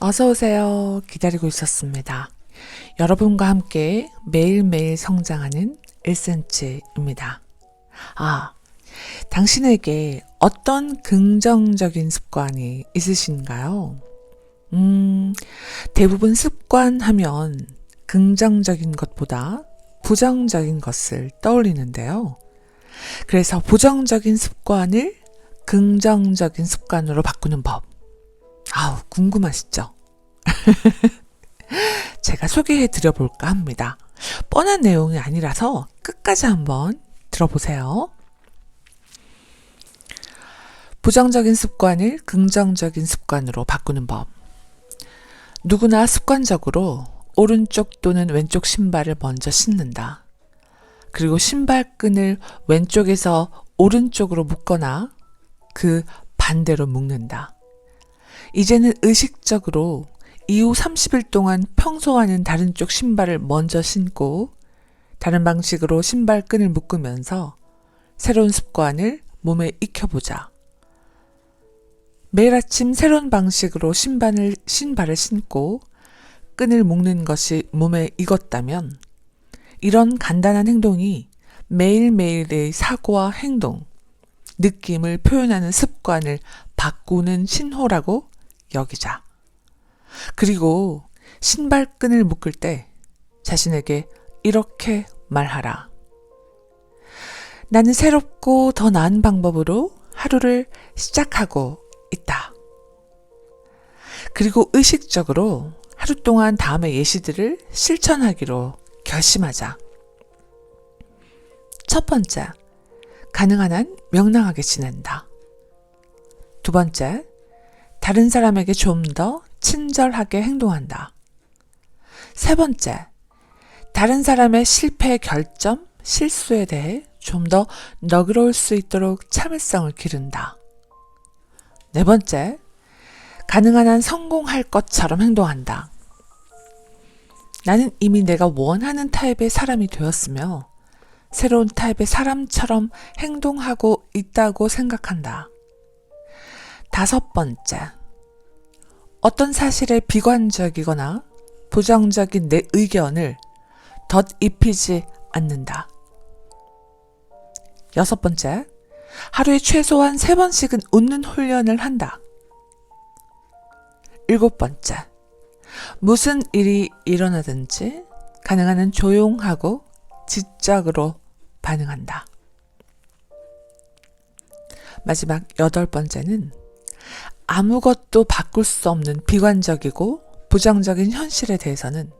어서 오세요. 기다리고 있었습니다. 여러분과 함께 매일매일 성장하는 1cm입니다. 아, 당신에게 어떤 긍정적인 습관이 있으신가요? 음, 대부분 습관 하면 긍정적인 것보다 부정적인 것을 떠올리는데요. 그래서 부정적인 습관을 긍정적인 습관으로 바꾸는 법. 아우, 궁금하시죠? 제가 소개해 드려볼까 합니다. 뻔한 내용이 아니라서 끝까지 한번 들어보세요. 부정적인 습관을 긍정적인 습관으로 바꾸는 법. 누구나 습관적으로 오른쪽 또는 왼쪽 신발을 먼저 신는다. 그리고 신발끈을 왼쪽에서 오른쪽으로 묶거나 그 반대로 묶는다. 이제는 의식적으로 이후 30일 동안 평소와는 다른 쪽 신발을 먼저 신고 다른 방식으로 신발끈을 묶으면서 새로운 습관을 몸에 익혀보자. 매일 아침 새로운 방식으로 신발을, 신발을 신고 끈을 묶는 것이 몸에 익었다면 이런 간단한 행동이 매일매일의 사고와 행동, 느낌을 표현하는 습관을 바꾸는 신호라고 여기자. 그리고 신발끈을 묶을 때 자신에게 이렇게 말하라. 나는 새롭고 더 나은 방법으로 하루를 시작하고 있다. 그리고 의식적으로 하루 동안 다음의 예시들을 실천하기로 결심하자. 첫 번째, 가능한 한 명랑하게 지낸다. 두 번째, 다른 사람에게 좀 더 친절하게 행동한다. 세 번째, 다른 사람의 실패 결점, 실수에 대해 좀 더 너그러울 수 있도록 참을성을 기른다. 네 번째, 가능한 한 성공할 것처럼 행동한다. 나는 이미 내가 원하는 타입의 사람이 되었으며 새로운 타입의 사람처럼 행동하고 있다고 생각한다. 다섯 번째, 어떤 사실에 비관적이거나 부정적인 내 의견을 덧입히지 않는다. 여섯 번째, 하루에 최소한 세 번씩은 웃는 훈련을 한다. 일곱 번째, 무슨 일이 일어나든지 가능한 한 조용하고 지적으로 반응한다. 마지막 여덟 번째는 아무것도 바꿀 수 없는 비관적이고 부정적인 현실에 대해서는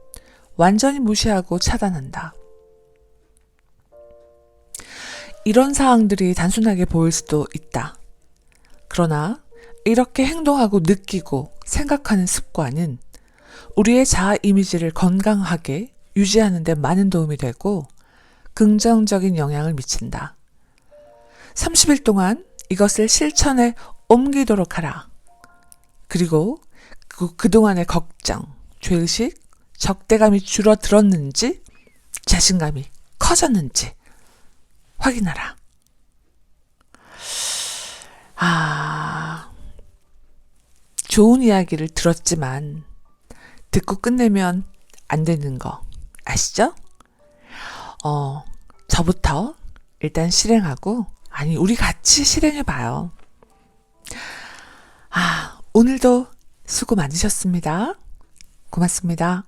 완전히 무시하고 차단한다. 이런 사항들이 단순하게 보일 수도 있다. 그러나 이렇게 행동하고 느끼고 생각하는 습관은 우리의 자아 이미지를 건강하게 유지하는 데 많은 도움이 되고 긍정적인 영향을 미친다. 30일 동안 이것을 실천에 옮기도록 하라. 그리고 그, 그동안의 걱정, 죄의식, 적대감이 줄어들었는지, 자신감이 커졌는지 확인하라. 아, 좋은 이야기를 들었지만, 듣고 끝내면 안 되는 거 아시죠? 어, 저부터 일단 실행하고, 아니, 우리 같이 실행해봐요. 아, 오늘도 수고 많으셨습니다. 고맙습니다.